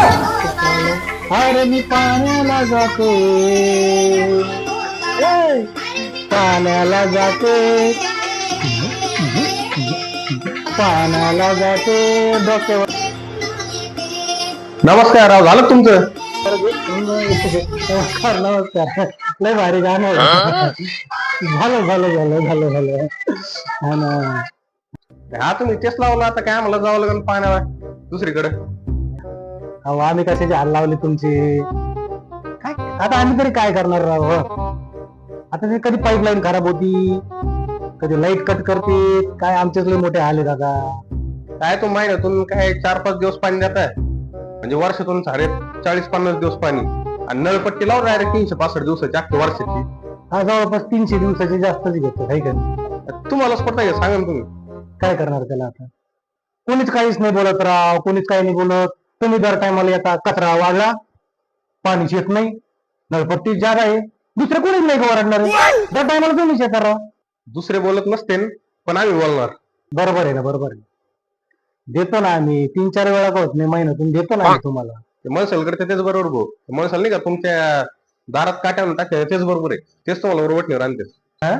अरे मी पाण्याला जाते. ए, पाण्याला जाते. पाण्याला जाते डोक्यावर. नमस्कार राव झालं तुमचं? नमस्कार नमस्कार. लय भारी गाणं आहे. झालं झालं झालं झालं झालं. हा ना. हा तुम्ही तेच लावलं आता काय आम्हाला जावं लागेल पाण्याला? दुसरीकडे. अहो आम्ही कशाची हाल लावली तुमची? काय? आता आम्ही तरी काय करणार राव हो? आता ते कधी पाईपलाईन खराब होती? कधी लाइट कट करते काय आमचेच लय मोठे हाल आहेत आता. काय तो महिन्यातून काय चार पाच दिवस पाणी देत आहे? म्हणजे वर्षातून साडे चाळीस पन्नास दिवस पाणी. आणि नळपट्टी लावून डायरेक्ट तीनशे पासष्ट दिवसाची अख्ख्या वर्षाची. हा जवळपास तीनशे दिवसाची जास्तच घेतो आहे का नाही? तुम्हालाच पडता सांगा ना तुम्ही. काय करणार त्याला आता? कोणीच काहीच नाही बोलत राव कोणीच काही नाही बोलत. तुम्ही दर टायमाला येता कचरा वाढला पाणीच येत नाही नळपट्टी जागा आहे दुसरं कोणीच नाही का ओरडणार. दर टायमाला तुम्हीच येता राव. दुसरे बोलत नसते पण आम्ही बोलणार. बरोबर आहे ना बरोबर आहे. देतो ना आम्ही तीन चार वेळा का होत नाही महिन्यातून देतो ना आम्ही तुम्हाला. ते मळसल करते तेच बरोबर भाऊ. मळसल नाही का तुमच्या दारात काट्यानं टाकते तेच बरोबर आहे. तेच तुम्हाला बरोबर ठेवर आणते हा?